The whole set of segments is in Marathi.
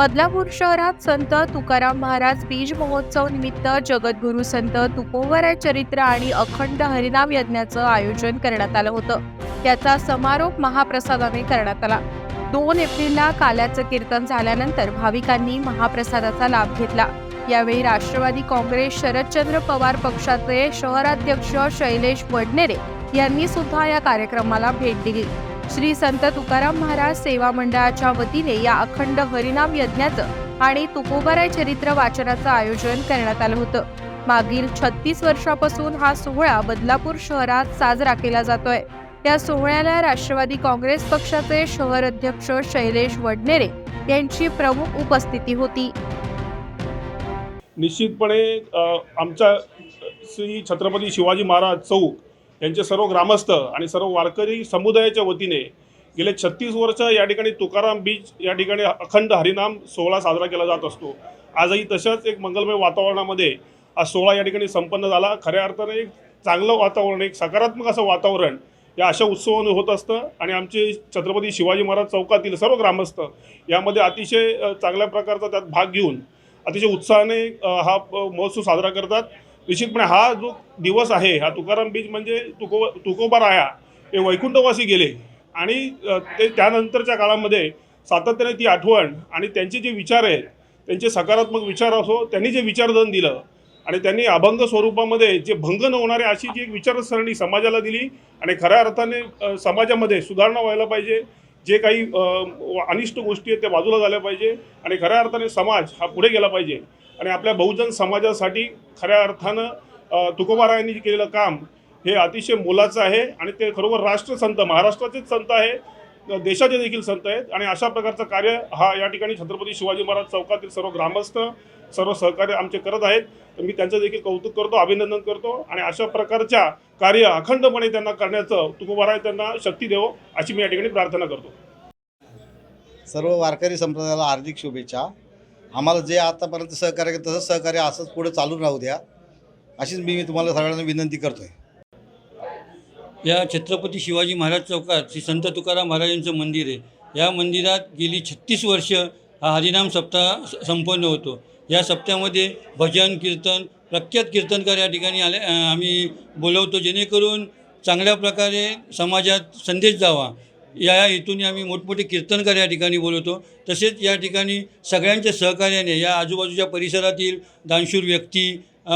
बदलापूर शहरात संत तुकाराम महाराज बीज महोत्सव निमित्त जगद्गुरू संत तुकोवराय चरित्र आणि अखंड हरिनाम यज्ञाचं आयोजन करण्यात आलं होतं. याचा समारोप महाप्रसादाने करण्यात आला. दोन एप्रिलला काल्याचं कीर्तन झाल्यानंतर भाविकांनी महाप्रसादाचा लाभ घेतला. यावेळी राष्ट्रवादी काँग्रेस शरदचंद्र पवार पक्षाचे शहराध्यक्ष शैलेश वडनेरे यांनी सुद्धा या कार्यक्रमाला भेट दिली. श्री संत तुकाराम महाराज सेवा मंडळाच्या वतीने या अखंड हरिनाम यज्ञाचं आणि तुकोबाराय चरित्र वाचनाचं आयोजन करण्यात आलं होतं. मागील छत्तीस वर्षापासून हा सोहळा बदलापूर शहरात साजरा केला जातोय. या सोहळ्याला राष्ट्रवादी काँग्रेस पक्षाचे शहर अध्यक्ष शैलेश वडनेरे यांची प्रमुख उपस्थिती होती. निश्चितपणे आमच्या श्री छत्रपती शिवाजी महाराज चौक यांचे सर्व ग्रामस्थ आणि सर्व वारकरी समुदायाच्या वतीने गेले छत्तीस वर्ष या ठिकाणी तुकाराम बीच या ठिकाणी अखंड हरिनाम सोहळा साजरा केला जात असतो. आजही तशाच एक मंगलमय वातावरणामध्ये हा सोहळा या ठिकाणी संपन्न झाला. खऱ्या अर्थाने एक चांगलं वातावरण एक सकारात्मक असं वातावरण या अशा उत्सवाने होत असतं आणि आमचे छत्रपती शिवाजी महाराज चौकातील सर्व ग्रामस्थ यामध्ये अतिशय चांगल्या प्रकारचा त्यात भाग घेऊन अतिशय उत्साहाने हा महोत्सव साजरा करतात. निश्चितपणे हा जो दिवस आहे हा तुकाराम बीज म्हणजे तुको तुकोबा राया हे वैकुंठवासी गेले. आणि ते त्यानंतरच्या काळामध्ये सातत्याने ती आठवण आणि त्यांचे जे विचार आहेत त्यांचे सकारात्मक विचार असो त्यांनी जे विचारधन दिलं आणि त्यांनी अभंग स्वरूपामध्ये जे भंग न होणारे अशी जी एक विचारसरणी समाजाला दिली आणि खऱ्या अर्थाने समाजामध्ये सुधारणा व्हायला पाहिजे. जे काही अनिष्ट गोष्टी आहेत त्या बाजूला झाल्या पाहिजे आणि खऱ्या अर्थाने समाज हा पुढे गेला पाहिजे. आणि आपल्या बहुजन समाजासाठी खऱ्या अर्थानं तुकोबारायांनी केलेलं काम हे अतिशय मोलाचं आहे आणि ते खरोखर राष्ट्रसंत महाराष्ट्राचेच संत आहे. देशाचे देखील संत आहेत आणि अशा प्रकारचं कार्य हा या ठिकाणी छत्रपती शिवाजी महाराज चौकातील सर्व ग्रामस्थ सर्व सहकार्य आमचे करत आहेत. तर मी त्यांचं देखील कौतुक करतो अभिनंदन करतो आणि अशा प्रकारच्या कार्य अखंडपणे त्यांना करण्याचं तुकोबाराय त्यांना शक्ती देवो अशी मी या ठिकाणी प्रार्थना करतो. सर्व वारकरी संप्रदायाला हार्दिक शुभेच्छा. आम्हाला जे आतापर्यंत सहकार्य तसं सहकार्य असंच पुढे चालून राहू द्या. अशीच मी तुम्हाला सगळ्यांना विनंती करतोय. या छत्रपती शिवाजी महाराज चौकात श्री संत तुकाराम महाराजांचं मंदिर आहे. या मंदिरात गेली छत्तीस वर्ष हा हरिनाम सप्ताह स- संपन्न होतो. या सप्त्यामध्ये भजन कीर्तन प्रख्यात कीर्तनकार या ठिकाणी आले आम्ही बोलवतो जेणेकरून चांगल्या प्रकारे समाजात संदेश जावा. या हेतूने आम्ही मोठमोठे कीर्तनकार या ठिकाणी बोलवतो. तसेच या ठिकाणी सगळ्यांच्या सहकार्याने या आजूबाजूच्या परिसरातील दानशूर व्यक्ती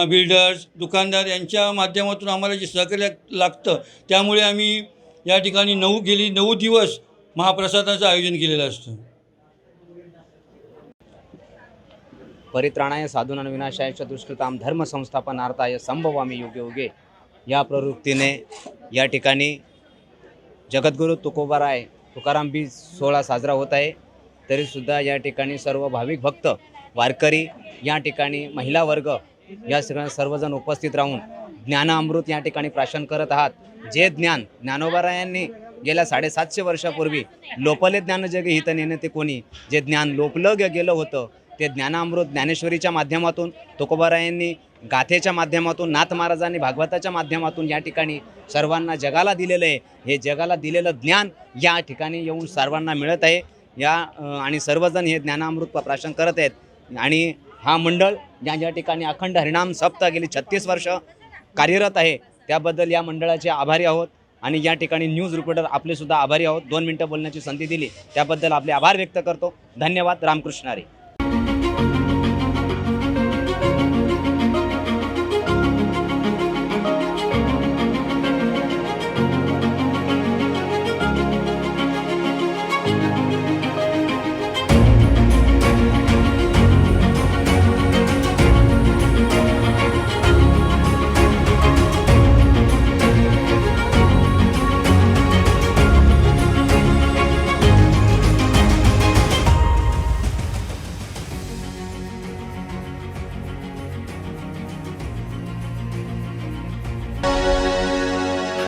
बिल्डर्स दुकानदार यांच्या माध्यमातून आम्हाला जे सहकार्य लागतं त्यामुळे आम्ही या ठिकाणी नऊ गेली नऊ दिवस महाप्रसादाचं आयोजन केलेलं असतं. परित्राणाय साधूनां विनाशाय चतुष्कृताम धर्म संस्थापनार्थाय संभवामी युगे योगे या प्रवृत्तीने या ठिकाणी जगद्गुरू तुकोबाराय तुकाराम बीज सोहळा साजरा होत आहे. तरीसुद्धा या ठिकाणी सर्व भाविक भक्त वारकरी या ठिकाणी महिला वर्ग या सगळ्या सर्वजण उपस्थित राहून ज्ञानामृत या ठिकाणी प्राशन करत आहात. जे ज्ञान ज्ञानोबारायांनी गेल्या साडेसातशे वर्षापूर्वी लोपले ज्ञानजगे हित नेणे ते कोणी? जे ज्ञान लोपलं गेलं होतं ते ज्ञानामृत ज्ञानेश्वरीच्या माध्यमातून तुकोबारायांनी गाथेच्या माध्यमातून नाथ महाराजांनी भागवताच्या माध्यमातून या ठिकाणी सर्वांना जगाला दिलेलं आहे. हे जगाला दिलेलं ज्ञान या ठिकाणी येऊन सर्वांना मिळत आहे. या आणि सर्वजण हे ज्ञानामृत प्राशन करत आहेत. आणि हा मंडळ या ज्या ठिकाणी अखंड हरिणाम सप्ताह गेली छत्तीस वर्ष कार्यरत आहे. त्याबद्दल या मंडळाचे आभारी आहोत. आणि या ठिकाणी न्यूज रिपोर्टर आपले सुद्धा आभारी आहोत. दोन मिनटं बोलण्याची संधी दिली. त्याबद्दल आपले आभार व्यक्त करतो. धन्यवाद. रामकृष्ण हरी.